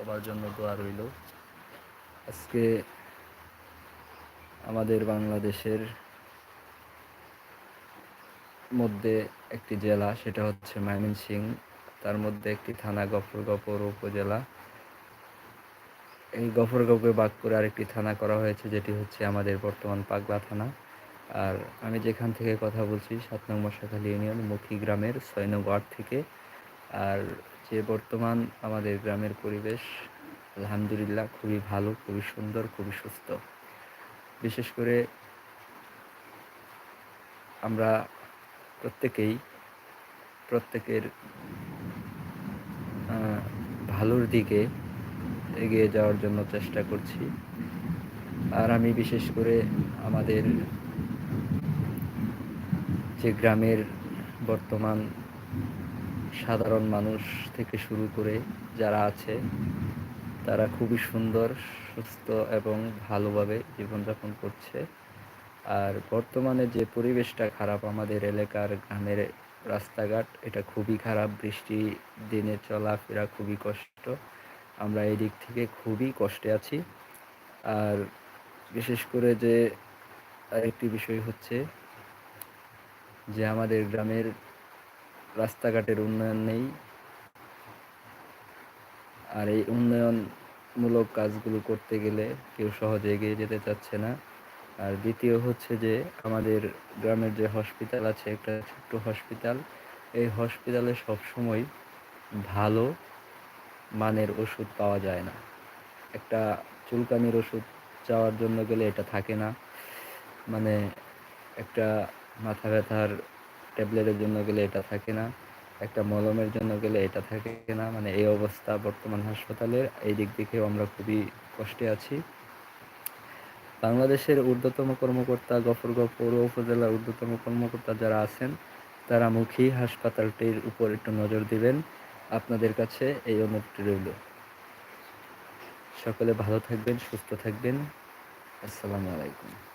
সবার জন্য দোয়া রইল। আজকে আমাদের বাংলাদেশের মধ্যে একটি জেলা, সেটা হচ্ছে ময়মনসিং তার মধ্যে একটি থানা গফরগপর উপজেলা। এই গফরগপে বাদ করে আরেকটি থানা করা হয়েছে, যেটি হচ্ছে আমাদের বর্তমান পাগলা থানা। আর আমি যেখান থেকে কথা বলছি, সাত নং মশাখালী ইউনিয়ন, মুখী গ্রামের ছয় নং ওয়ার্ড থেকে। আর যে বর্তমান আমাদের গ্রামের পরিবেশ, আলহামদুলিল্লাহ খুবই ভালো, খুবই সুন্দর, খুবই সুস্থ। বিশেষ করে আমরা প্রত্যেকেই প্রত্যেকের ভালোর দিকে এগিয়ে যাওয়ার জন্য চেষ্টা করছি। আর আমি বিশেষ করে আমাদের যে গ্রামের বর্তমান সাধারণ মানুষ থেকে শুরু করে যারা আছে, তারা খুবই সুন্দর, সুস্থ এবং ভালোভাবে জীবনযাপন করছে। আর বর্তমানে যে পরিবেশটা খারাপ আমাদের এলাকার গ্রামের রাস্তাঘাট, এটা খুবই খারাপ। বৃষ্টি, দিনে চলাফেরা খুবই কষ্ট। আমরা এই দিক থেকে খুবই কষ্টে আছি। আর বিশেষ করে যে আরেকটি বিষয় হচ্ছে যে আমাদের গ্রামের রাস্তাঘাটের উন্নয়ন নেই। আর এই উন্নয়নমূলক কাজগুলো করতে গেলে কেউ সহজে এগিয়ে যেতে চাচ্ছে না। আর দ্বিতীয় হচ্ছে যে, আমাদের গ্রামের যে হসপিটাল আছে, একটা ছোট্ট হসপিটাল এই হসপিটালে সবসময় ভালো মানের ওষুধ পাওয়া যায় না। একটা চুলকানির ওষুধ চাওয়ার জন্য গেলে এটা থাকে না। মানে একটা মাথা ব্যথার ট্যাবলেটের জন্য গেলে এটা থাকে না, একটা মলমের জন্য গেলে এটা থাকে না। মানে এই অবস্থা বর্তমান হাসপাতালের, এই দিক থেকেও আমরা খুবই কষ্টে আছি। বাংলাদেশের ঊর্ধ্বতম কর্মকর্তা গফরগাঁও পৌর উপজেলার ঊর্ধ্বতম কর্মকর্তা যারা আছেন, তারা মুখী হাসপাতালটির উপর একটু নজর দিবেন। আপনাদের কাছে এই অনুরোধটি রইল। সকলে ভালো থাকবেন, সুস্থ থাকবেন। আসসালামু আলাইকুম।